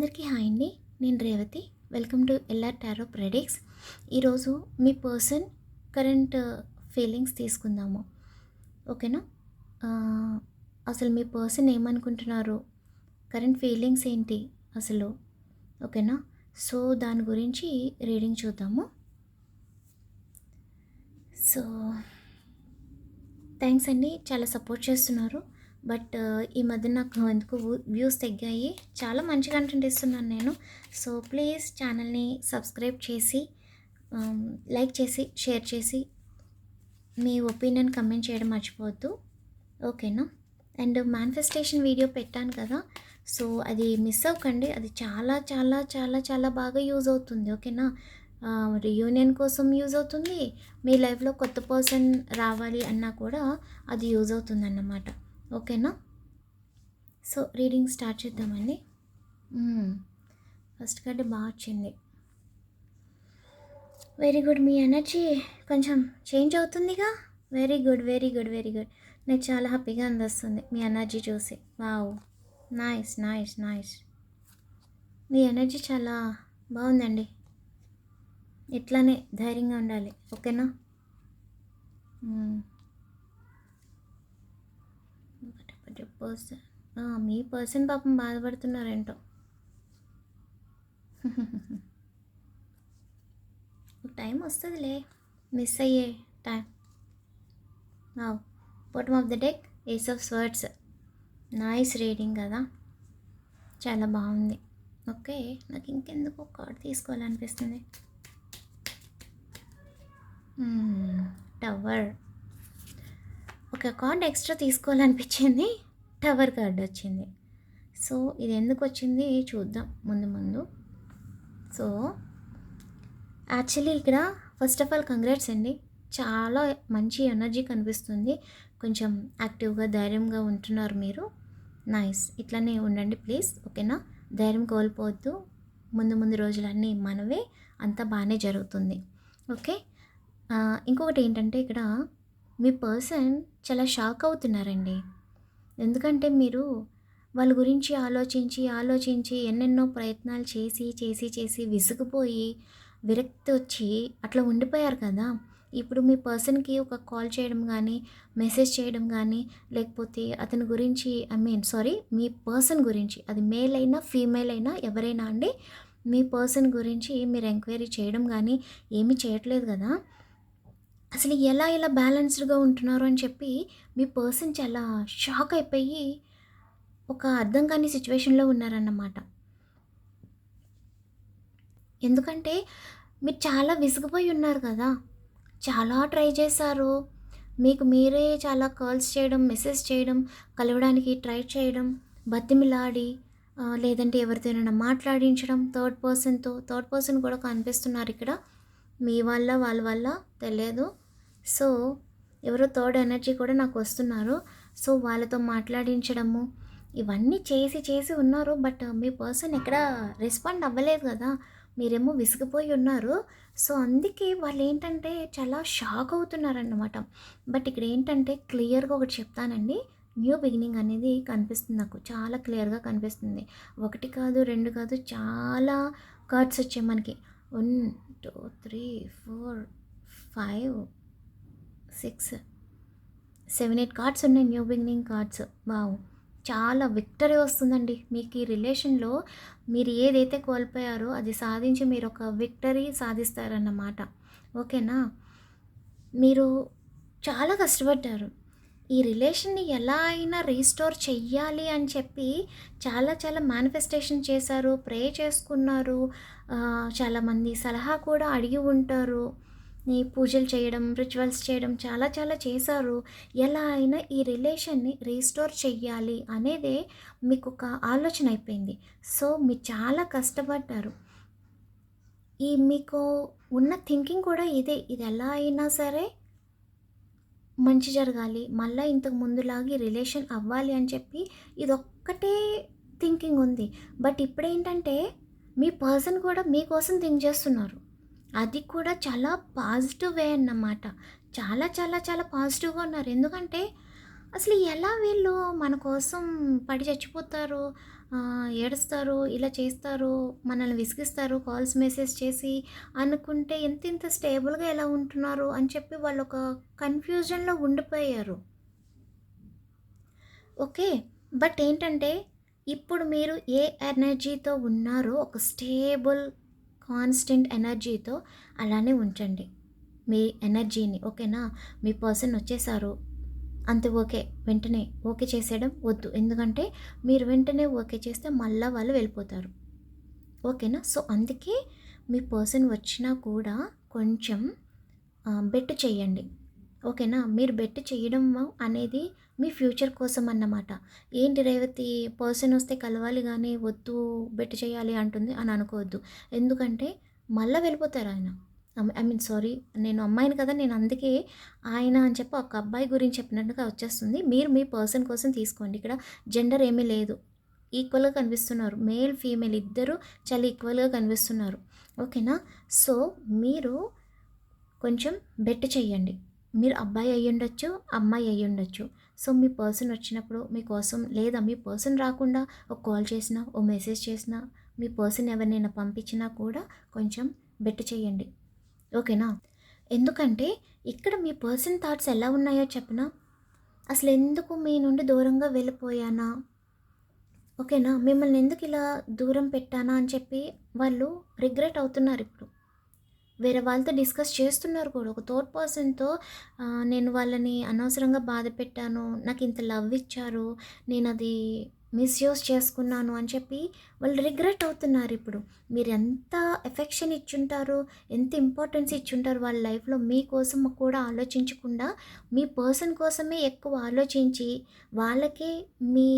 అందరికీ హాయ్ అండి. నేను Revathi. Welcome to LR tarot predicts. ఈరోజు మీ పర్సన్ కరెంట్ ఫీలింగ్స్ తీసుకుందాము. ఓకేనా? అసలు మీ పర్సన్ ఏమనుకుంటున్నారు? కరెంట్ ఫీలింగ్స్ ఏంటి అసలు? ఓకేనా? సో దాని గురించి రీడింగ్ చూద్దాము. సో థ్యాంక్స్ అండి. చాలా సపోర్ట్ చేస్తున్నారు. బట్ ఈ మధ్య నాకు ఎందుకు వ్యూస్ తగ్గాయి. చాలా మంచి కంటెంట్ ఇస్తున్నాను నేను. సో ప్లీజ్ ఛానల్ని సబ్స్క్రైబ్ చేసి లైక్ చేసి షేర్ చేసి మీ ఒపీనియన్ కమెంట్ చేయడం మర్చిపోవద్దు. ఓకేనా? అండ్ మేనిఫెస్టేషన్ వీడియో పెట్టాను కదా సో అది మిస్ అవ్వకండి. అది చాలా చాలా చాలా చాలా బాగా యూజ్ అవుతుంది. ఓకేనా? రియూనియన్ కోసం యూజ్ అవుతుంది. మీ లైఫ్లో కొత్త పర్సన్ రావాలి అన్నా కూడా అది యూజ్ అవుతుంది అన్నమాట ఓకేనా? సో రీడింగ్ స్టార్ట్ చేద్దామండి. ఫస్ట్ కార్డు బాగా వచ్చింది. వెరీ గుడ్ మీ ఎనర్జీ కొంచెం change అవుతుందిగా? Very good very good very good నాకు చాలా హ్యాపీగా అందిస్తుంది మీ ఎనర్జీ చూసి. వావ్ నైస్ నైస్ నైస్ మీ ఎనర్జీ చాలా బాగుందండి. ఇట్లానే ధైర్యంగా ఉండాలి. ఓకేనా? మ్మ్. పర్సన్ మీ పర్సన్ పాపం బాధపడుతున్నారేంటో. టైం వస్తుందిలే. మిస్ అయ్యే time bottom of the deck ace of swords nice reading కదా. చాలా బాగుంది. ఓకే నాకు ఇంకెందుకు కార్డ్ తీసుకోవాలనిపిస్తుంది. Hmm, టవర్ ఒక కార్డ్ ఎక్స్ట్రా తీసుకోవాలనిపించింది. టవర్ కార్డ్ వచ్చింది. సో ఇది ఎందుకు వచ్చింది చూద్దాం ముందు ముందు. సో యాక్చువల్లీ ఇక్కడ ఫస్ట్ ఆఫ్ ఆల్ కంగ్రాట్స్ అండి. చాలా మంచి ఎనర్జీ కనిపిస్తుంది. కొంచెం యాక్టివ్గా ధైర్యంగా ఉంటున్నారు మీరు. నైస్. ఇట్లానే ఉండండి ప్లీజ్. ఓకేనా? ధైర్యం కోల్పోవద్దు. ముందు ముందు రోజులన్నీ మనవే. అంతా బాగానే జరుగుతుంది. ఓకే? ఇంకొకటి ఏంటంటే ఇక్కడ మీ పర్సన్ చాలా షాక్ అవుతున్నారండి. ఎందుకంటే మీరు వాళ్ళ గురించి ఆలోచించి ఆలోచించి ఎన్నెన్నో ప్రయత్నాలు చేసి చేసి చేసి విసిగిపోయి విరక్తి వచ్చి అట్లా ఉండిపోయారు కదా. ఇప్పుడు మీ పర్సన్కి ఒక కాల్ చేయడం కానీ మెసేజ్ చేయడం కానీ లేకపోతే అతని గురించి ఐ మీన్ సారీ మీ పర్సన్ గురించి అది మేల్ అయినా ఫీమేల్ అయినా ఎవరైనా అండి మీ పర్సన్ గురించి మీరు ఎంక్వైరీ చేయడం కానీ ఏమీ చేయట్లేదు కదా. అసలు ఎలా ఎలా బ్యాలెన్స్డ్గా ఉంటున్నారు అని చెప్పి మీ పర్సన్ చాలా షాక్ అయిపోయి ఒక అర్థం కాని సిచ్యువేషన్లో ఉన్నారన్నమాట. ఎందుకంటే మీరు చాలా విసిగిపోయి ఉన్నారు కదా. చాలా ట్రై చేశారు. మీకు మీరే చాలా కాల్స్ చేయడం మెసేజ్ చేయడం కలవడానికి ట్రై చేయడం బతిమిలాడి లేదంటే ఎవరితోనైనా మాట్లాడించడం థర్డ్ పర్సన్తో థర్డ్ పర్సన్ కూడా కనిపిస్తున్నారు ఇక్కడ. మీ వల్ల వాళ్ళ వల్ల తెలియదు. సో ఎవరో థర్డ్ ఎనర్జీ కూడా నాకు వస్తున్నారు. సో వాళ్ళతో మాట్లాడించడము ఇవన్నీ చేసి చేసి ఉన్నారు. బట్ మీ పర్సన్ ఎక్కడ రెస్పాండ్ అవ్వలేదు కదా. మీరేమో విసిగిపోయి ఉన్నారు. సో అందుకే వాళ్ళు ఏంటంటే చాలా షాక్ అవుతున్నారన్నమాట. బట్ ఇక్కడ ఏంటంటే క్లియర్గా ఒకటి చెప్తానండి. న్యూ బిగినింగ్ అనేది కనిపిస్తుంది నాకు. చాలా క్లియర్గా కనిపిస్తుంది. ఒకటి కాదు రెండు కాదు చాలా కార్డ్స్ వచ్చాయి మనకి. One two three four five six. Seven eight cards ఉన్నాయి న్యూ బిగినింగ్ కార్డ్స్. వావ్. చాలా విక్టరీ వస్తుందండి. మీకు ఈ రిలేషన్లో మీరు ఏదైతే కోల్పోయారో అది సాధించి మీరు ఒక విక్టరీ సాధిస్తారన్నమాట. ఓకేనా? మీరు చాలా కష్టపడ్డారు. ఈ రిలేషన్ని ఎలా అయినా రీస్టోర్ చెయ్యాలి అని చెప్పి చాలా చాలా మేనిఫెస్టేషన్ చేశారు ప్రే చేసుకున్నారు. చాలామంది సలహా కూడా అడిగి ఉంటారు. పూజలు చేయడం రిచువల్స్ చేయడం చాలా చాలా చేశారు. ఎలా అయినా ఈ రిలేషన్ని రీస్టోర్ చెయ్యాలి అనేదే మీకు ఒక ఆలోచన అయిపోయింది. సో మీరు చాలా కష్టపడ్డారు. ఈ మీకు ఉన్న థింకింగ్ కూడా ఇదే. ఇది ఎలా అయినా సరే మంచి జరగాలి. మళ్ళీ ఇంతకు ముందులాగి రిలేషన్ అవ్వాలి అని చెప్పి ఇది ఒక్కటే థింకింగ్ ఉంది. బట్ ఇప్పుడేంటంటే మీ పర్సన్ కూడా మీకోసం థింక్ చేస్తున్నారు. అది కూడా చాలా పాజిటివ్ వే అన్నమాట. చాలా చాలా చాలా పాజిటివ్గా ఉన్నారు. ఎందుకంటే అసలు ఎలా వీళ్ళు మన కోసం పడి చచ్చిపోతారు ఏడుస్తారు ఇలా చేస్తారు మనల్ని విసిగిస్తారు కాల్స్ మెసేజ్ చేసి అనుకుంటే ఎంత ఇంత స్టేబుల్గా ఎలా ఉంటున్నారు అని చెప్పి వాళ్ళు ఒక కన్ఫ్యూజన్లో ఉండిపోయారు. ఓకే? బట్ ఏంటంటే ఇప్పుడు మీరు ఏ ఎనర్జీతో ఉన్నారో ఒక స్టేబుల్ కాన్స్టెంట్ ఎనర్జీతో అలానే ఉంచండి. మీ ఎనర్జీని ఓకేనా? మీ పర్సన్ వచ్చేసారు. అంతే ఓకే. వెంటనే ఓకే చేసేయడం వద్దు. ఎందుకంటే మీరు వెంటనే ఓకే చేస్తే మళ్ళీ వాళ్ళు వెళ్ళిపోతారు. ఓకేనా? సో అందుకే మీ పర్సన్ వచ్చినా కూడా కొంచెం బెట్ చేయండి. ఓకేనా? మీరు బెట్ చేయడం అనేది మీ ఫ్యూచర్ కోసం అన్నమాట. ఏంటి రేవతి పర్సన్ వస్తే కలవాలి కానీ వద్దు బెట్ చేయాలి అంటుంది అని అనుకోవద్దు. ఎందుకంటే మళ్ళీ వెళ్ళిపోతారు ఆయన. ఐ మీన్ సారీ నేను అమ్మాయిని కదా నేను అందుకే ఆయన అని చెప్పి ఒక అబ్బాయి గురించి చెప్పినట్టుగా వచ్చేస్తుంది. మీరు మీ పర్సన్ కోసం తీసుకోండి. ఇక్కడ జెండర్ ఏమీ లేదు. ఈక్వల్గా కనిపిస్తున్నారు. మేల్ ఫీమేల్ ఇద్దరు చాలా ఈక్వల్గా కనిపిస్తున్నారు. ఓకేనా? సో మీరు కొంచెం బెట్ చేయండి. మీరు అబ్బాయి అయ్యి ఉండొచ్చు అమ్మాయి అయ్యి ఉండొచ్చు సో మీ పర్సన్ వచ్చినప్పుడు మీకోసం లేదా మీ పర్సన్ రాకుండా ఒక కాల్ చేసినా ఓ మెసేజ్ చేసినా మీ పర్సన్ ఎవరినైనా పంపించినా కూడా కొంచెం బెట్ చేయండి. ఓకేనా? ఎందుకంటే ఇక్కడ మీ పర్సన్ థాట్స్ ఎలా ఉన్నాయో చెప్పనా? అసలు ఎందుకు మీ నుండి దూరంగా వెళ్ళిపోయానా? ఓకేనా? మిమ్మల్ని ఎందుకు ఇలా దూరం పెట్టానా అని చెప్పి వాళ్ళు రిగ్రెట్ అవుతున్నారు ఇప్పుడు. వేరే వాళ్ళతో డిస్కస్ చేస్తున్నారు కూడా. ఒక థర్డ్ పర్సన్తో నేను వాళ్ళని అనవసరంగా బాధ పెట్టాను నాకు ఇంత లవ్ ఇచ్చారు నేను అది మిస్యూజ్ చేసుకున్నాను అని చెప్పి వాళ్ళు రిగ్రెట్ అవుతున్నారు ఇప్పుడు. మీరు ఎంత ఎఫెక్షన్ ఇచ్చుంటారు ఎంత ఇంపార్టెన్స్ ఇచ్చుంటారు వాళ్ళ లైఫ్లో మీకోసం కూడా ఆలోచించకుండా మీ పర్సన్ కోసమే ఎక్కువ ఆలోచించి వాళ్ళకే మీ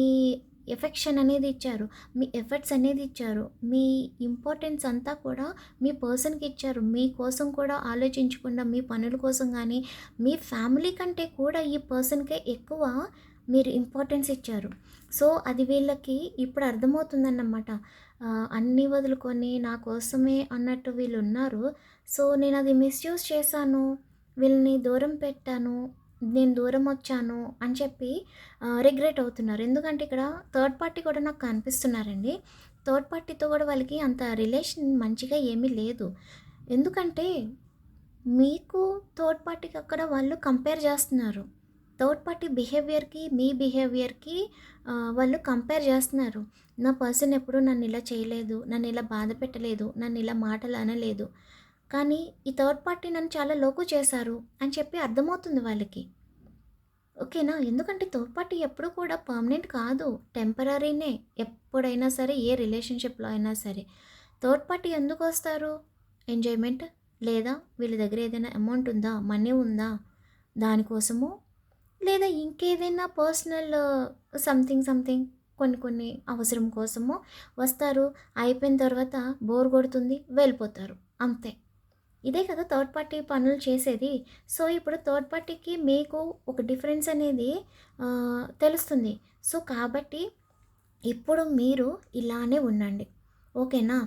ఎఫెక్షన్ అనేది ఇచ్చారు. మీ ఎఫర్ట్స్ అనేది ఇచ్చారు. మీ ఇంపార్టెన్స్ అంతా కూడా మీ పర్సన్కి ఇచ్చారు. మీ కోసం కూడా ఆలోచించకుండా మీ పనుల కోసం కానీ మీ ఫ్యామిలీ కంటే కూడా ఈ పర్సన్కే ఎక్కువ మీరు ఇంపార్టెన్స్ ఇచ్చారు. సో అది వీళ్ళకి ఇప్పుడు అర్థమవుతుందన్నమాట. అన్నీ వదులుకొని నా కోసమే అన్నట్టు వీళ్ళు ఉన్నారు. సో నేను అది మిస్యూజ్ చేశాను. వీళ్ళని దూరం పెట్టాను. నేను దూరం వచ్చాను అని చెప్పి రిగ్రెట్ అవుతున్నారు. ఎందుకంటే ఇక్కడ థర్డ్ పార్టీ కూడా నాకు కనిపిస్తున్నారండి. థర్డ్ పార్టీతో కూడా వాళ్ళకి అంత రిలేషన్ మంచిగా ఏమీ లేదు. ఎందుకంటే మీకు థర్డ్ పార్టీకి అక్కడ వాళ్ళు కంపేర్ చేస్తున్నారు. థర్డ్ పార్టీ బిహేవియర్కి మీ బిహేవియర్కి వాళ్ళు కంపేర్ చేస్తున్నారు. నా పర్సన్ ఎప్పుడు నన్ను ఇలా చేయలేదు నన్ను ఇలా బాధ పెట్టలేదు నన్ను ఇలా మాటలు అనలేదు. కానీ ఈ థర్డ్ పార్టీ నన్ను చాలా లోకు చేశారు అని చెప్పి అర్థమవుతుంది వాళ్ళకి. ఓకేనా? ఎందుకంటే థర్డ్ పార్టీ ఎప్పుడు కూడా పర్మనెంట్ కాదు. టెంపరీనే ఎప్పుడైనా సరే ఏ రిలేషన్షిప్లో అయినా సరే. థర్డ్ పార్టీ ఎందుకు వస్తారు? ఎంజాయ్మెంట్ లేదా వీళ్ళ దగ్గర ఏదైనా అమౌంట్ ఉందా? మనీ ఉందా? దానికోసము? లేదా ఇంకేదైనా పర్సనల్ సంథింగ్ సంథింగ్ కొన్ని కొన్ని అవసరం కోసము వస్తారు. అయిపోయిన తర్వాత బోర్ కొడుతుంది వెళ్ళిపోతారు. అంతే. ఇదే కదా థర్డ్ పార్టీ పనులు చేసేది. సో ఇప్పుడు థర్డ్ పార్టీకి మీకు ఒక డిఫరెన్స్ అనేది తెలుస్తుంది. సో కాబట్టి ఇప్పుడు మీరు ఇలానే ఉండండి. ఓకేనా?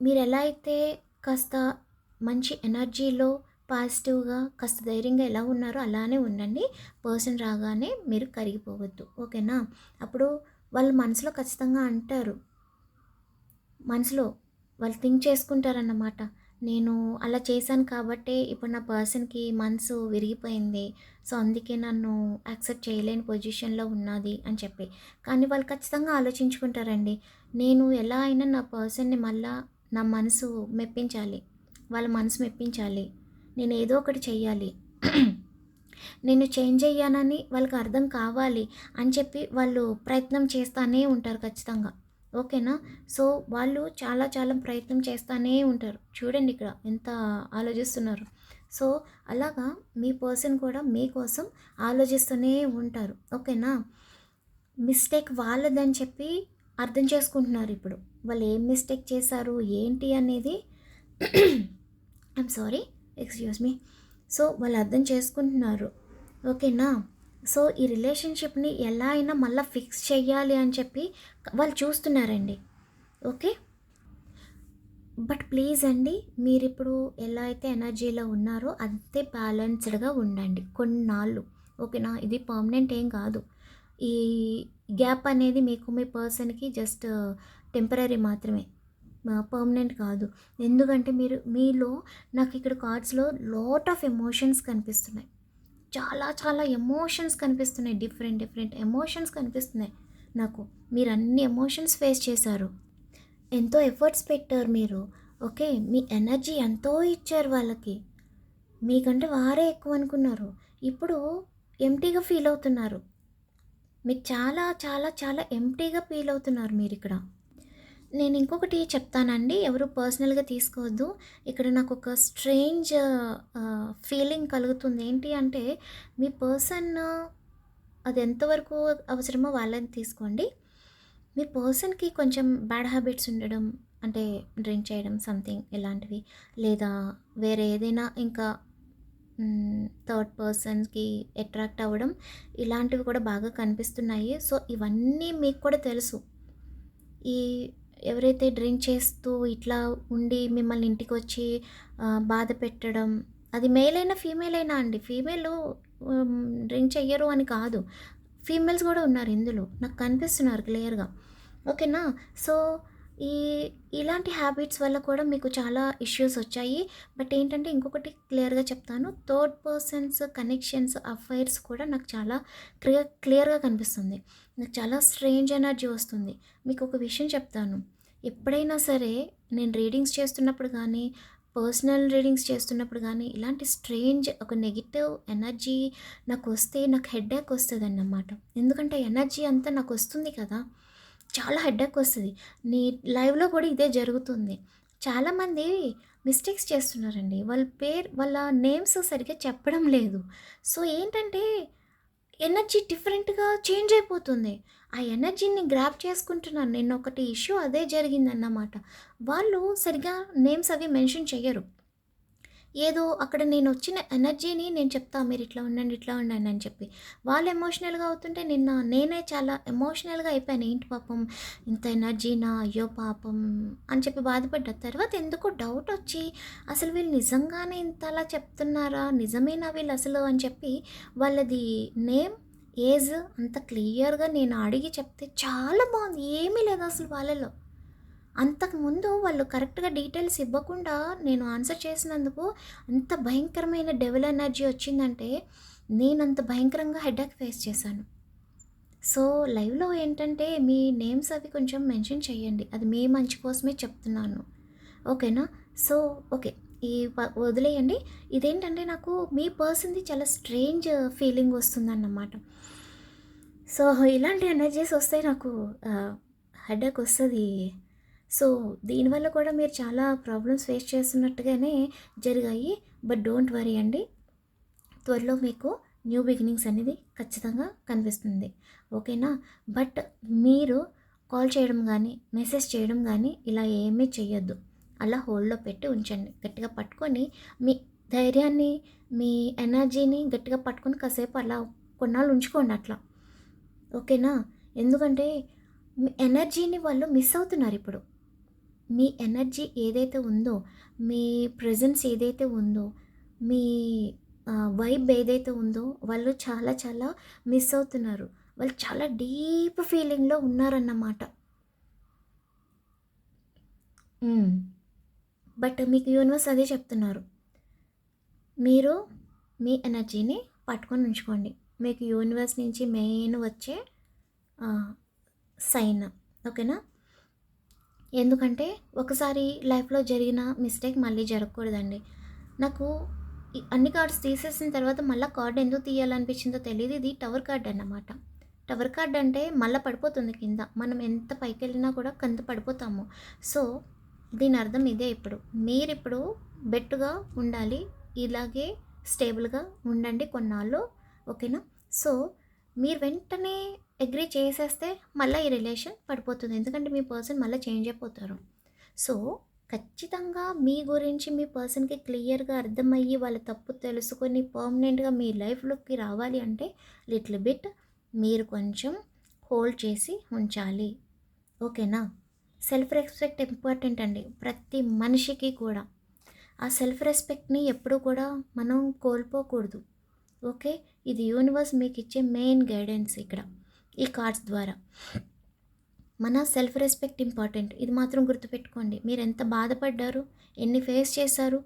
మీరు ఎలా అయితే కాస్త మంచి ఎనర్జీలో పాజిటివ్గా కాస్త ధైర్యంగా ఎలా ఉన్నారో అలానే ఉండండి. పర్సన్ రాగానే మీరు కరిగిపోవద్దు. ఓకేనా? అప్పుడు వాళ్ళు మనసులో ఖచ్చితంగా అంటారు. మనసులో వాళ్ళు థింక్ చేసుకుంటారన్నమాట. నేను అలా చేశాను కాబట్టే ఇప్పుడు నా పర్సన్కి మనసు విరిగిపోయింది. సో అందుకే నన్ను యాక్సెప్ట్ చేయలేని పొజిషన్లో ఉన్నది అని చెప్పి. కానీ వాళ్ళు ఖచ్చితంగా ఆలోచించుకుంటారండి. నేను ఎలా అయినా నా పర్సన్ని మళ్ళా నా మనసు మెప్పించాలి. వాళ్ళ మనసు మెప్పించాలి. నేను ఏదో ఒకటి చెయ్యాలి. నేను చేంజ్ అయ్యానని వాళ్ళకి అర్థం కావాలి అని చెప్పి వాళ్ళు ప్రయత్నం చేస్తానే ఉంటారు ఖచ్చితంగా. ఓకేనా? సో వాళ్ళు చాలా చాలా ప్రయత్నం చేస్తూనే ఉంటారు. చూడండి ఇక్కడ ఎంత ఆలోచిస్తున్నారు. సో అలాగా మీ పర్సన్ కూడా మీకోసం ఆలోచిస్తూనే ఉంటారు. ఓకేనా? మిస్టేక్ వాళ్ళదని చెప్పి అర్థం చేసుకుంటున్నారు ఇప్పుడు. వాళ్ళు ఏం మిస్టేక్ చేశారు? ఏంటి అనేది I'm sorry excuse me so వాళ్ళు అర్థం చేసుకుంటున్నారు. ఓకేనా? సో ఈ రిలేషన్షిప్ని ఎలా అయినా మళ్ళీ ఫిక్స్ చేయాలి అని చెప్పి వాళ్ళు చూస్తున్నారండి. ఓకే? బట్ ప్లీజ్ అండి మీరు ఇప్పుడు ఎలా అయితే ఎనర్జీలో ఉన్నారో అంతే బ్యాలెన్స్డ్గా ఉండండి. కొన్నాళ్ళు. ఓకేనా? ఇది పర్మనెంట్ ఏం కాదు. ఈ గ్యాప్ అనేది మీకు మీ పర్సన్కి జస్ట్ టెంపరీ మాత్రమే. పర్మనెంట్ కాదు. ఎందుకంటే మీరు మీలో నాకు ఇక్కడ కార్డ్స్లో లాట్ ఆఫ్ ఎమోషన్స్ కనిపిస్తున్నాయి. చాలా చాలా ఎమోషన్స్ కనిపిస్తున్నాయి. డిఫరెంట్ డిఫరెంట్ ఎమోషన్స్ కనిపిస్తున్నాయి. నాకు మీరు అన్ని ఎమోషన్స్ ఫేస్ చేశారు. ఎంతో ఎఫర్ట్స్ పెట్టారు మీరు. ఓకే మీ ఎనర్జీ ఎంతో ఇచ్చారు వాళ్ళకి. మీకంటే వారే ఎక్కువ అనుకున్నారు. ఇప్పుడు ఎంటీగా ఫీల్ అవుతున్నారు. మీకు చాలా చాలా చాలా ఎంటీగా ఫీల్ అవుతున్నారు మీరు ఇక్కడ. నేను ఇంకొకటి చెప్తానండి ఎవరు పర్సనల్గా తీసుకోవద్దు. ఇక్కడ నాకు ఒక స్ట్రేంజ్ ఫీలింగ్ కలుగుతుంది. ఏంటి అంటే మీ పర్సన్ అది ఎంతవరకు అవసరమో వాళ్ళని తీసుకోండి. మీ పర్సన్కి కొంచెం బ్యాడ్ హ్యాబిట్స్ ఉండడం అంటే డ్రింక్ చేయడం సంథింగ్ ఇలాంటివి లేదా వేరే ఏదైనా ఇంకా థర్డ్ పర్సన్స్కి అట్రాక్ట్ అవ్వడం ఇలాంటివి కూడా బాగా కనిపిస్తున్నాయి. సో ఇవన్నీ మీకు కూడా తెలుసు. ఈ ఎవరైతే డ్రింక్ చేస్తూ ఇట్లా ఉండి మిమ్మల్ని ఇంటికి వచ్చి బాధ పెట్టడం అది మేల్ అయినా ఫీమేల్ అయినా అండి. ఫీమేల్ డ్రింక్ చెయ్యరు అని కాదు. ఫీమేల్స్ కూడా ఉన్నారు ఇందులో. నాకు కనిపిస్తున్నారు క్లియర్గా. ఓకేనా? సో ఈ ఇలాంటి హ్యాబిట్స్ వల్ల కూడా మీకు చాలా ఇష్యూస్ వచ్చాయి. బట్ ఏంటంటే ఇంకొకటి క్లియర్గా చెప్తాను. థర్డ్ పర్సన్స్ కనెక్షన్స్ అఫైర్స్ కూడా నాకు చాలా క్లియర్ క్లియర్గా కనిపిస్తుంది. నాకు చాలా స్ట్రేంజ్ ఎనర్జీ వస్తుంది. మీకు ఒక విషయం చెప్తాను. ఎప్పుడైనా సరే నేను రీడింగ్స్ చేస్తున్నప్పుడు కానీ పర్సనల్ రీడింగ్స్ చేస్తున్నప్పుడు కానీ ఇలాంటి స్ట్రేంజ్ ఒక నెగిటివ్ ఎనర్జీ నాకు వస్తే నాకు హెడ్ఏక్ వస్తుంది అన్నమాట ఎందుకంటే ఎనర్జీ అంతా నాకు వస్తుంది కదా. చాలా హెడ్ఏక్ వస్తుంది. నీ లైవ్లో కూడా ఇదే జరుగుతుంది. చాలామంది మిస్టేక్స్ చేస్తున్నారండి. వాళ్ళ పేరు వాళ్ళ నేమ్స్ సరిగ్గా చెప్పడం లేదు. సో ఏంటంటే ఎనర్జీ డిఫరెంట్గా చేంజ్ అయిపోతుంది. ఆ ఎనర్జీని గ్రాప్ చేసుకుంటున్నాను నిన్న ఒకటి ఇష్యూ అదే జరిగిందన్నమాట. వాళ్ళు సరిగా నేమ్స్ అవి మెన్షన్ చేయరు ఏదో అక్కడ నేను వచ్చిన ఎనర్జీని నేను చెప్తా మీరు ఇట్లా ఉండండి ఇట్లా ఉండండి అని చెప్పి. వాళ్ళు ఎమోషనల్గా అవుతుంటే నిన్న నేనే చాలా ఎమోషనల్గా అయిపోయాను. ఏంటి పాపం? ఇంత ఎనర్జీనా? అయ్యో పాపం అని చెప్పి బాధపడ్డా తర్వాత ఎందుకో డౌట్ వచ్చి అసలు వీళ్ళు నిజంగానే ఇంత అలా చెప్తున్నారా? నిజమేనా వీళ్ళు అసలు? అని చెప్పి వాళ్ళది నేమ్ ఏజ్ అంత క్లియర్గా నేను అడిగి చెప్తే చాలా బాగుంది. ఏమీ లేదు అసలు వాళ్ళలో. అంతకుముందు వాళ్ళు కరెక్ట్గా డీటెయిల్స్ ఇవ్వకుండా నేను ఆన్సర్ చేసినందుకు అంత భయంకరమైన డెవల్ ఎనర్జీ వచ్చిందంటే నేను అంత భయంకరంగా హెడ్ఏక్ ఫేస్ చేశాను. సో లైవ్లో ఏంటంటే మీ నేమ్స్ అవి కొంచెం మెన్షన్ చేయండి. అది మీ మంచి కోసమే చెప్తున్నాను. ఓకేనా? So okay. ఈ వదిలేయండి. ఇదేంటంటే నాకు మీ పర్సన్ది చాలా స్ట్రేంజ్ ఫీలింగ్ వస్తుందన్నమాట. సో ఇలాంటి ఎనర్జీస్ వస్తే నాకు హెడ్ఏక్ వస్తుంది. సో దీనివల్ల కూడా మీరు చాలా ప్రాబ్లమ్స్ ఫేస్ చేస్తున్నట్టుగానే జరిగాయి. బట్ డోంట్ వరీ అండి. త్వరలో మీకు న్యూ బిగినింగ్స్ అనేది ఖచ్చితంగా కనిపిస్తుంది. ఓకేనా? బట్ మీరు కాల్ చేయడం కానీ మెసేజ్ చేయడం కానీ ఇలా ఏమీ చేయొద్దు అలా హోల్డ్లో పెట్టి ఉంచండి. గట్టిగా పట్టుకొని మీ ధైర్యాన్ని మీ ఎనర్జీని గట్టిగా పట్టుకొని కాసేపు అలా కొన్నాళ్ళు ఉంచుకోండి అట్లా. ఓకేనా? ఎందుకంటే ఎనర్జీని వాళ్ళు మిస్ అవుతున్నారు ఇప్పుడు. మీ ఎనర్జీ ఏదైతే ఉందో మీ ప్రజెన్స్ ఏదైతే ఉందో మీ వైబ్ ఏదైతే ఉందో వాళ్ళు చాలా చాలా మిస్ అవుతున్నారు. వాళ్ళు చాలా డీప్ ఫీలింగ్లో ఉన్నారన్నమాట. బట్ మీకు యూనివర్స్ అదే చెప్తున్నారు. మీరు మీ ఎనర్జీని పట్టుకొని ఉంచుకోండి. మీకు యూనివర్స్ నుంచి మెయిన్ వచ్చే సైన్ ఓకేనా? ఎందుకంటే ఒకసారి లైఫ్లో జరిగిన మిస్టేక్ మళ్ళీ జరగకూడదండి. నాకు అన్ని కార్డ్స్ తీసేసిన తర్వాత మళ్ళీ కార్డ్ ఎందుకు తీయాలనిపించిందో తెలియదు. ఇది టవర్ కార్డ్ అన్నమాట. టవర్ కార్డ్ అంటే మళ్ళీ పడిపోతుంది కింద. మనం ఎంత పైకి వెళ్ళినా కూడా కింద పడిపోతాము. సో దీని అర్థం ఇదే ఇప్పుడు. మీరు ఇప్పుడు బెట్టుగా ఉండాలి. ఇలాగే స్టేబుల్గా ఉండండి కొన్నాళ్ళు. ఓకేనా? సో మీరు వెంటనే అగ్రీ చేసేస్తే మళ్ళీ ఈ రిలేషన్ పడిపోతుంది. ఎందుకంటే మీ పర్సన్ మళ్ళీ చేంజ్ అయిపోతారు. సో ఖచ్చితంగా మీ గురించి మీ పర్సన్కి క్లియర్గా అర్థమయ్యి వాళ్ళ తప్పు తెలుసుకొని పర్మనెంట్గా మీ లైఫ్లోకి రావాలి అంటే లిటిల్ బిట్ మీరు కొంచెం హోల్డ్ చేసి ఉంచాలి. ఓకేనా సెల్ఫ్ రెస్పెక్ట్ ఇంపార్టెంట్ అండి. ప్రతి మనిషికి కూడా. ఆ సెల్ఫ్ రెస్పెక్ట్ని ఎప్పుడు కూడా మనం కోల్పోకూడదు. ఓకే ఇది యూనివర్స్ మీకు ఇచ్చే మెయిన్ గైడెన్స్ ఇక్కడ. ఈ కార్డ్స్ ద్వారా. మన సెల్ఫ్ రెస్పెక్ట్ ఇంపార్టెంట్. ఇది మాత్రం గుర్తుపెట్టుకోండి. మీరు ఎంత బాధపడ్డారు ఎన్ని ఫేస్ చేశారు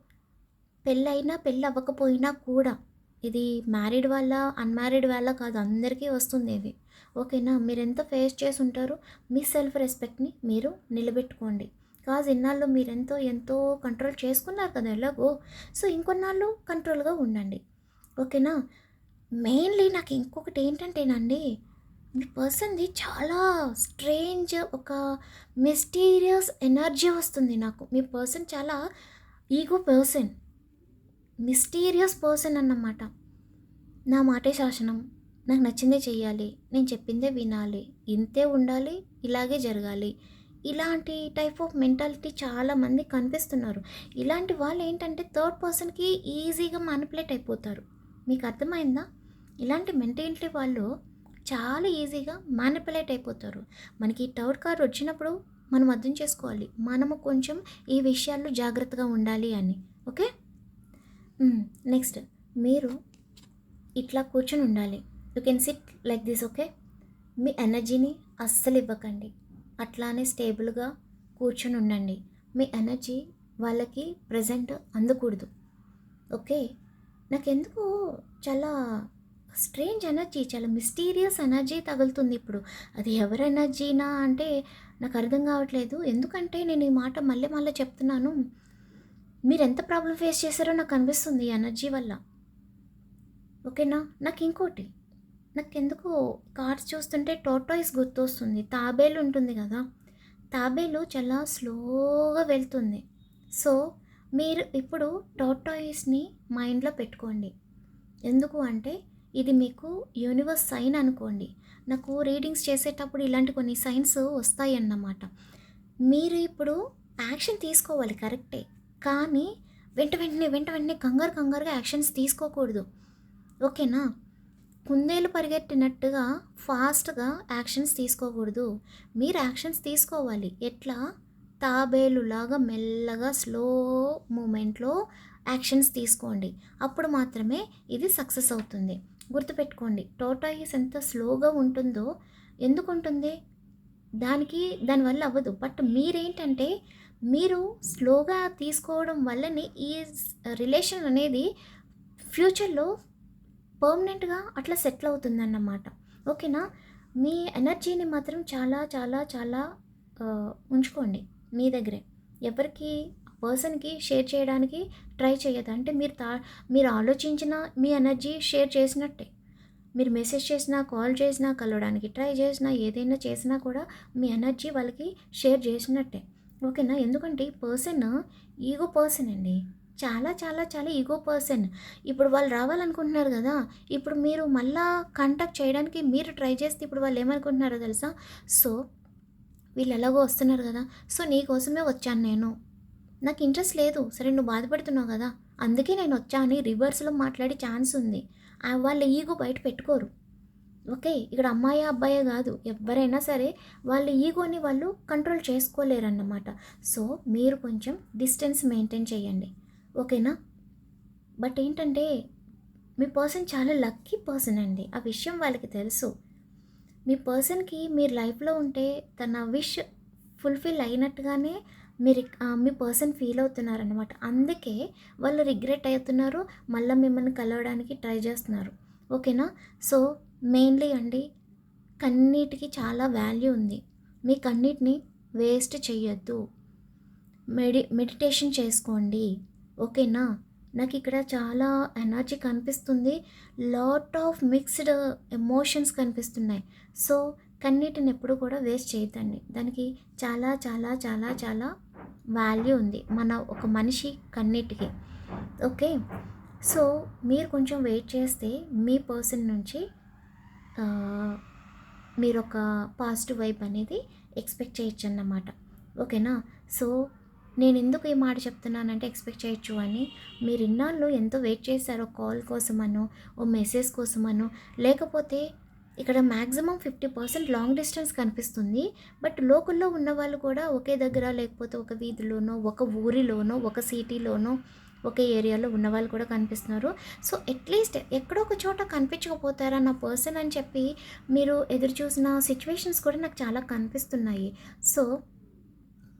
పెళ్ళైనా పెళ్ళి అవ్వకపోయినా కూడా ఇది మ్యారీడ్ వాళ్ళ అన్మ్యారీడ్ వాళ్ళ కాదు అందరికీ వస్తుంది ఇది. ఓకేనా? మీరు ఎంత ఫేస్ చేసి ఉంటారో మీ సెల్ఫ్ రెస్పెక్ట్ని మీరు నిలబెట్టుకోండి. కాజ్ ఇన్నాళ్ళు మీరెంతో ఎంతో కంట్రోల్ చేసుకున్నారు కదా ఎలాగో. సో ఇంకొన్నాళ్ళు కంట్రోల్గా ఉండండి. ఓకేనా? మెయిన్లీ నాకు ఇంకొకటి ఏంటంటేనండి పర్సన్ది చాలా స్ట్రేంజ్ ఒక మిస్టీరియస్ ఎనర్జీ వస్తుంది నాకు. మీ పర్సన్ చాలా ఈగో పర్సన్ మిస్టీరియస్ పర్సన్ అన్నమాట. నా మాటే శాసనం. నాకు నచ్చిందే చెయ్యాలి. నేను చెప్పిందే వినాలి. ఇంతే ఉండాలి. ఇలాగే జరగాలి. ఇలాంటి టైప్ ఆఫ్ మెంటాలిటీ చాలామంది కనిపిస్తున్నారు. ఇలాంటి వాళ్ళు ఏంటంటే థర్డ్ పర్సన్కి ఈజీగా మానిపులేట్ అయిపోతారు. మీకు అర్థమైందా? ఇలాంటి మెంటాలిటీ వాళ్ళు చాలా ఈజీగా మ్యానిపులేట్ అయిపోతారు. మనకి టౌట్ కార్డ్ వచ్చినప్పుడు మనం అర్థం చేసుకోవాలి. మనము కొంచెం ఈ విషయాల్లో జాగ్రత్తగా ఉండాలి అని. ఓకే? నెక్స్ట్ మీరు ఇట్లా కూర్చొని ఉండాలి. You can sit like this okay? మీ ఎనర్జీని అస్సలు ఇవ్వకండి. అట్లానే స్టేబుల్గా కూర్చొని ఉండండి. మీ ఎనర్జీ వాళ్ళకి ప్రజెంట్ అందకూడదు. ఓకే? నాకెందుకు చాలా స్ట్రేంజ్ ఎనర్జీ చాలా మిస్టీరియస్ ఎనర్జీ తగులుతుంది ఇప్పుడు. అది ఎవరి ఎనర్జీనా అంటే నాకు అర్థం కావట్లేదు. ఎందుకంటే నేను ఈ మాట మళ్ళీ మళ్ళీ చెప్తున్నాను. మీరు ఎంత ప్రాబ్లం ఫేస్ చేశారో నాకు అనిపిస్తుంది ఈ ఎనర్జీ వల్ల. ఓకేనా? నాకు ఇంకోటి. నాకు ఎందుకు కార్డ్స్ చూస్తుంటే టోటాయిస్ గుర్తొస్తుంది. తాబేలు ఉంటుంది కదా? తాబేలు చాలా స్లోగా వెళ్తుంది. సో మీరు ఇప్పుడు టోటాయిస్ని మైండ్లో పెట్టుకోండి. ఎందుకు అంటే ఇది మీకు యూనివర్స్ సైన్ అనుకోండి. నాకు రీడింగ్స్ చేసేటప్పుడు ఇలాంటి కొన్ని సైన్స్ వస్తాయి అన్నమాట మీరు ఇప్పుడు యాక్షన్ తీసుకోవాలి కరెక్టే కానీ వెంట వెంటనే వెంట వెంటనే కంగారు కంగారుగా యాక్షన్స్ తీసుకోకూడదు. ఓకేనా కుందేలు పరిగెట్టినట్టుగా ఫాస్ట్గా యాక్షన్స్ తీసుకోకూడదు. మీరు యాక్షన్స్ తీసుకోవాలి. ఎట్లా? తాబేలులాగా మెల్లగా స్లో మూమెంట్లో యాక్షన్స్ తీసుకోండి. అప్పుడు మాత్రమే ఇది సక్సెస్ అవుతుంది. గుర్తుపెట్టుకోండి. టోటాయిస్ ఎంత స్లోగా ఉంటుందో ఎందుకు ఉంటుంది దానికి దానివల్ల అవ్వదు. బట్ మీరేంటంటే మీరు స్లోగా తీసుకోవడం వల్లనే ఈ రిలేషన్ అనేది ఫ్యూచర్లో పర్మనెంట్గా అట్లా సెటిల్ అవుతుందన్నమాట. ఓకేనా? మీ ఎనర్జీని మాత్రం చాలా చాలా చాలా ఉంచుకోండి మీ దగ్గరే. ఎవరికి పర్సన్కి షేర్ చేయడానికి ట్రై చేయదు అంటే మీరు తా మీరు ఆలోచించిన మీ ఎనర్జీ షేర్ చేసినట్టే. మీరు మెసేజ్ చేసినా కాల్ చేసినా కలవడానికి ట్రై చేసినా ఏదైనా చేసినా కూడా మీ ఎనర్జీ వాళ్ళకి షేర్ చేసినట్టే. ఓకేనా? ఎందుకంటే ఈ పర్సన్ ఈగో పర్సన్ అండి. చాలా చాలా చాలా ఈగో పర్సన్. ఇప్పుడు వాళ్ళు రావాలనుకుంటున్నారు కదా ఇప్పుడు మీరు మళ్ళా కాంటాక్ట్ చేయడానికి మీరు ట్రై చేస్తే ఇప్పుడు వాళ్ళు ఏమనుకుంటున్నారో తెలుసా? సో వీళ్ళు ఎలాగో వస్తున్నారు కదా. సో నీ కోసమే వచ్చాను నేను. నాకు ఇంట్రెస్ట్ లేదు. సరే నువ్వు బాధపడుతున్నావు కదా. అందుకే నేను వచ్చా అని రివర్స్లో మాట్లాడే ఛాన్స్ ఉంది. వాళ్ళ ఈగో బయట పెట్టుకోరు. ఓకే ఇక్కడ అమ్మాయి అబ్బాయే కాదు. ఎవరైనా సరే వాళ్ళ ఈగోని వాళ్ళు కంట్రోల్ చేసుకోలేరన్నమాట. సో మీరు కొంచెం డిస్టెన్స్ మెయింటైన్ చేయండి. ఓకేనా? బట్ ఏంటంటే మీ పర్సన్ చాలా లక్కీ పర్సన్ అండి. ఆ విషయం వాళ్ళకి తెలుసు. మీ పర్సన్కి మీరు లైఫ్లో ఉంటే తన విష్ ఫుల్ఫిల్ అయినట్టుగానే మీరు మీ పర్సన్ ఫీల్ అవుతున్నారనమాట అందుకే వాళ్ళు రిగ్రెట్ అవుతున్నారు మళ్ళీ మిమ్మల్ని కలవడానికి ట్రై చేస్తున్నారు. ఓకేనా? సో మెయిన్లీ అండి కన్నీటికి చాలా వాల్యూ ఉంది. మీ కన్నీటిని వేస్ట్ చేయొద్దు. మెడి మెడిటేషన్ చేసుకోండి. ఓకేనా? నాకు ఇక్కడ చాలా ఎనర్జీ కనిపిస్తుంది. లాట్ ఆఫ్ మిక్స్డ్ ఎమోషన్స్ కనిపిస్తున్నాయి. సో కన్నీటిని ఎప్పుడు కూడా వేస్ట్ చేయొద్దండి. దానికి చాలా చాలా చాలా చాలా వాల్యూ ఉంది మన ఒక మనిషి కన్నిటికి. ఓకే? సో మీరు కొంచెం వెయిట్ చేస్తే మీ పర్సన్ నుంచి మీరు ఒక పాజిటివ్ వైబ్ అనేది ఎక్స్పెక్ట్ చేయొచ్చు అన్నమాట ఓకేనా? సో నేను ఎందుకు ఈ మాట చెప్తున్నానంటే ఎక్స్పెక్ట్ చేయొచ్చు అని. మీరు ఇన్నాళ్ళు ఎంతో వెయిట్ చేశారో కాల్ కోసమనో ఓ మెసేజ్ కోసమనో లేకపోతే ఇక్కడ maximum fifty percent long distance కనిపిస్తుంది. బట్ లోకల్లో ఉన్న వాళ్ళు కూడా ఒకే దగ్గర లేకపోతే ఒక వీధిలోనో ఒక ఊరిలోనో ఒక సిటీలోనో ఒకే ఏరియాలో ఉన్న వాళ్ళు కూడా కనిపిస్తున్నారు. సో అట్లీస్ట్ ఎక్కడో ఒక చోట కనిపించకపోతారా నా పర్సన్ అని చెప్పి మీరు ఎదురు చూసిన సిచ్యువేషన్స్ కూడా నాకు చాలా కనిపిస్తున్నాయి. సో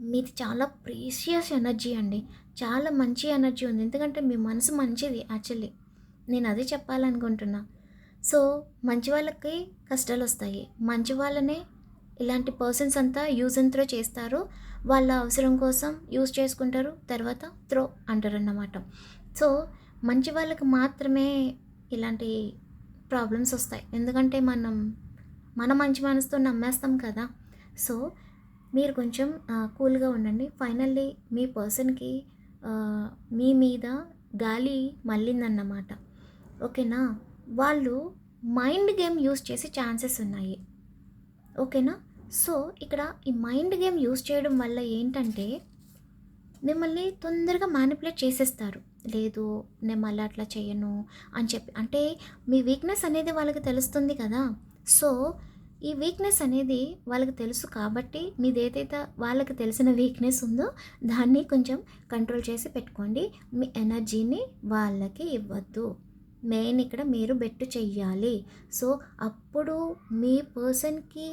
మీది చాలా ప్రీషియస్ ఎనర్జీ అండి. చాలా మంచి ఎనర్జీ ఉంది. ఎందుకంటే మీ మనసు మంచిది యాక్చువల్లీ. నేను అదే చెప్పాలనుకుంటున్నా. సో మంచి వాళ్ళకి కష్టాలు వస్తాయి. మంచి వాళ్ళనే ఇలాంటి పర్సన్స్ అంతా యూజ్ అండ్ త్రో చేస్తారు. వాళ్ళ అవసరం కోసం యూజ్ చేసుకుంటారు. తర్వాత త్రో అంటారు అన్నమాట సో మంచి వాళ్ళకి మాత్రమే ఇలాంటి ప్రాబ్లమ్స్ వస్తాయి. ఎందుకంటే మనం మన మంచి మనసుతో నమ్మేస్తాం కదా. సో మీరు కొంచెం కూల్గా ఉండండి. ఫైనల్లీ మీ పర్సన్కి మీ మీద గాలి మళ్ళిందన్నమాట. ఓకేనా? వాళ్ళు మైండ్ గేమ్ యూస్ చేసే ఛాన్సెస్ ఉన్నాయి. ఓకేనా సో ఇక్కడ ఈ మైండ్ గేమ్ యూస్ చేయడం వల్ల ఏంటంటే మిమ్మల్ని తొందరగా మ్యానిపులేట్ చేసేస్తారు. లేదు నేను మళ్ళీ అట్లా చేయను అని చెప్పి. అంటే మీ వీక్నెస్ అనేది వాళ్ళకి తెలుస్తుంది కదా? సో ఈ వీక్నెస్ అనేది వాళ్ళకి తెలుసు కాబట్టి మీది ఏదైతే వాళ్ళకి తెలిసిన వీక్నెస్ ఉందో దాన్ని కొంచెం కంట్రోల్ చేసి పెట్టుకోండి. మీ ఎనర్జీని వాళ్ళకి ఇవ్వద్దు. మెయిన్ ఇక్కడ మీరు బెట్టు చెయ్యాలి. సో అప్పుడు మీ పర్సన్కి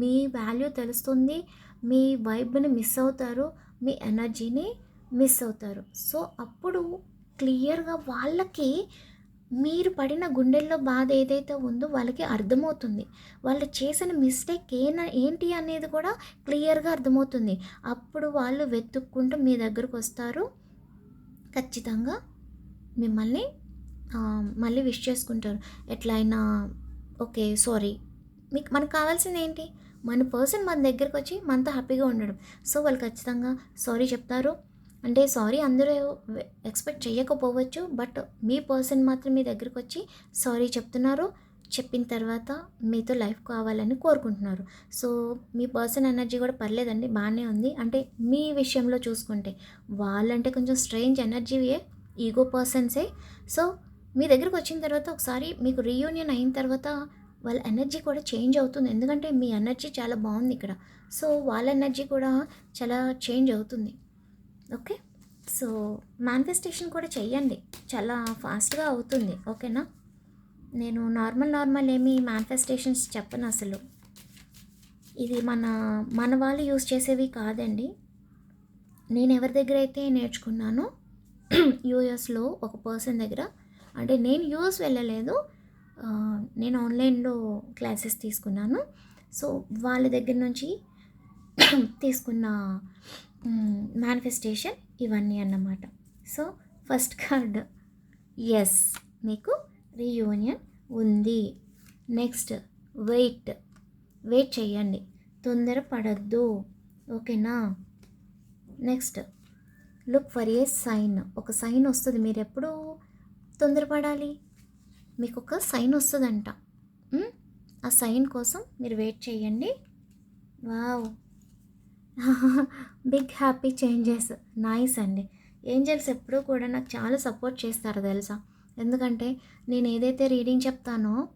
మీ వాల్యూ తెలుస్తుంది మీ వైబ్ని మిస్ అవుతారు మీ ఎనర్జీని మిస్ అవుతారు. సో అప్పుడు క్లియర్గా వాళ్ళకి మీరు పడిన గుండెల్లో బాధ ఏదైతే ఉందో వాళ్ళకి అర్థమవుతుంది. వాళ్ళు చేసిన మిస్టేక్ ఏన ఏంటి అనేది కూడా క్లియర్గా అర్థమవుతుంది. అప్పుడు వాళ్ళు వెతుక్కుంటూ మీ దగ్గరకు వస్తారు. ఖచ్చితంగా మిమ్మల్ని మళ్ళీ విష్ చేసుకుంటారు. ఎట్లయినా ఓకే సారీ. మీకు మనకు కావాల్సింది ఏంటి? మన పర్సన్ మన దగ్గరకు వచ్చి మనతో హ్యాపీగా ఉండడం. సో వాళ్ళు ఖచ్చితంగా సారీ చెప్తారు. అంటే సారీ అందరూ ఎక్స్పెక్ట్ చేయకపోవచ్చు బట్ మీ పర్సన్ మాత్రం మీ దగ్గరకు వచ్చి సారీ చెప్తున్నారు. చెప్పిన తర్వాత మీతో లైఫ్ కావాలని కోరుకుంటున్నారు. సో మీ పర్సన్ ఎనర్జీ కూడా పర్లేదండి బాగానే ఉంది. అంటే మీ విషయంలో చూసుకుంటే వాళ్ళంటే కొంచెం స్ట్రేంజ్ ఎనర్జీయే ఈగో పర్సన్సే. సో మీ దగ్గరకు వచ్చిన తర్వాత ఒకసారి మీకు రీయూనియన్ అయిన తర్వాత వాళ్ళ ఎనర్జీ కూడా చేంజ్ అవుతుంది. ఎందుకంటే మీ ఎనర్జీ చాలా బాగుంది ఇక్కడ. సో వాళ్ళ ఎనర్జీ కూడా చాలా చేంజ్ అవుతుంది. ఓకే సో మేనిఫెస్టేషన్ కూడా చెయ్యండి. చాలా ఫాస్ట్గా అవుతుంది. ఓకేనా నేను నార్మల్ నార్మల్ ఏమి మేనిఫెస్టేషన్స్ చెప్పను అసలు. ఇది మన మన వాళ్ళు యూస్ చేసేవి కాదండి. నేను ఎవరి దగ్గర అయితే నేర్చుకున్నానో యూఎస్లో ఒక పర్సన్ దగ్గర అంటే నేను యూఎస్ వెళ్ళలేదు. నేను ఆన్లైన్లో క్లాసెస్ తీసుకున్నాను. సో వాళ్ళ దగ్గర నుంచి తీసుకున్న మేనిఫెస్టేషన్ ఇవన్నీ అన్నమాట. సో ఫస్ట్ కార్డ్ ఎస్ మీకు రీయూనియన్ ఉంది. నెక్స్ట్ వెయిట్ వెయిట్ చేయండి. తొందర పడద్దు. ఓకేనా? Next look for a sign ఒక సైన్ వస్తుంది. మీరు ఎప్పుడూ తొందరపడాలి. మీకు ఒక సైన్ వస్తుందంట. ఆ సైన్ కోసం మీరు వెయిట్ చేయండి. Wow. Big happy changes. Nice అండి. ఏంజల్స్ ఎప్పుడూ కూడా నాకు చాలా సపోర్ట్ చేస్తారు తెలుసా? ఎందుకంటే నేను ఏదైతే రీడింగ్ చెప్తానో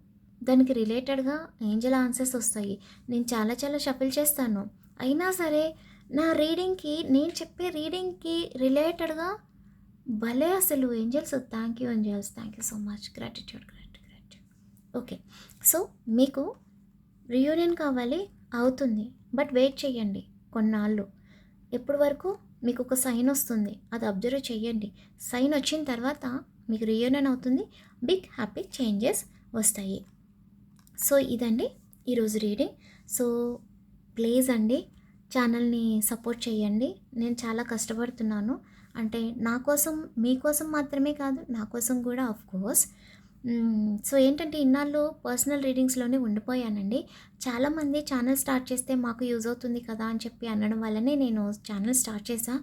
దానికి రిలేటెడ్గా ఏంజల్ ఆన్సర్స్ వస్తాయి. నేను చాలా చాలా షఫిల్ చేస్తాను. అయినా సరే నా రీడింగ్కి నేను చెప్పే రీడింగ్కి రిలేటెడ్గా భలే అసలు angels thank you angels thank you so much gratitude grat gratitude okay so మీకు రియూనియన్ కావాలి అవుతుంది. బట్ వెయిట్ చేయండి కొన్నాళ్ళు. ఎప్పటి వరకు? మీకు ఒక సైన్ వస్తుంది. అది అబ్జర్వ్ చేయండి. సైన్ వచ్చిన తర్వాత మీకు రియూనియన్ అవుతుంది. బిగ్ హ్యాపీ చేంజెస్ వస్తాయి. సో ఇదండి ఈరోజు రీడింగ్ సో ప్లీజ్ అండి ఛానల్ని సపోర్ట్ చేయండి. నేను చాలా కష్టపడుతున్నాను. అంటే నా కోసం మీకోసం మాత్రమే కాదు నా కోసం కూడా ఆఫ్ కోర్స్ సో ఏంటంటే ఇన్నాళ్ళు పర్సనల్ రీడింగ్స్లోనే ఉండిపోయానండి. చాలామంది ఛానల్ స్టార్ట్ చేస్తే మాకు యూజ్ అవుతుంది కదా అని చెప్పి అనడం వల్లనే నేను ఛానల్ స్టార్ట్ చేశా.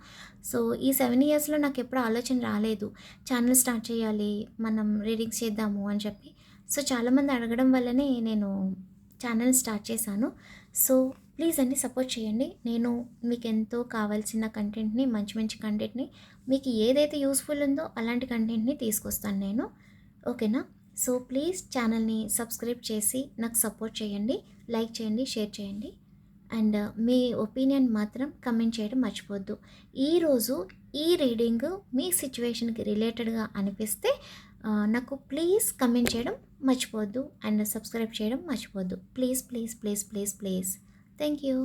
సో ఈ సెవెన్ ఇయర్స్లో నాకు ఎప్పుడు ఆలోచన రాలేదు. ఛానల్ స్టార్ట్ చేయాలి మనం రీడింగ్స్ చేద్దాము అని చెప్పి. సో చాలామంది అడగడం వల్లనే నేను ఛానల్ స్టార్ట్ చేశాను. సో ప్లీజ్ అండి సపోర్ట్ చేయండి. నేను మీకు ఎంతో కావాల్సిన కంటెంట్ని మంచి మంచి కంటెంట్ని మీకు ఏదైతే యూస్ఫుల్ ఉందో అలాంటి కంటెంట్ని తీసుకొస్తాను నేను. ఓకేనా? సో ప్లీజ్ ఛానల్ని సబ్స్క్రైబ్ చేసి నాకు సపోర్ట్ చేయండి. లైక్ చేయండి షేర్ చేయండి. అండ్ మీ ఒపీనియన్ మాత్రం కమెంట్ చేయడం మర్చిపోద్దు ఈరోజు ఈ రీడింగ్ మీ సిచ్యువేషన్కి రిలేటెడ్గా అనిపిస్తే నాకు ప్లీజ్ కమెంట్ చేయడం మర్చిపోవద్దు. అండ్ సబ్స్క్రైబ్ చేయడం మర్చిపోద్దు please please please please please. Thank you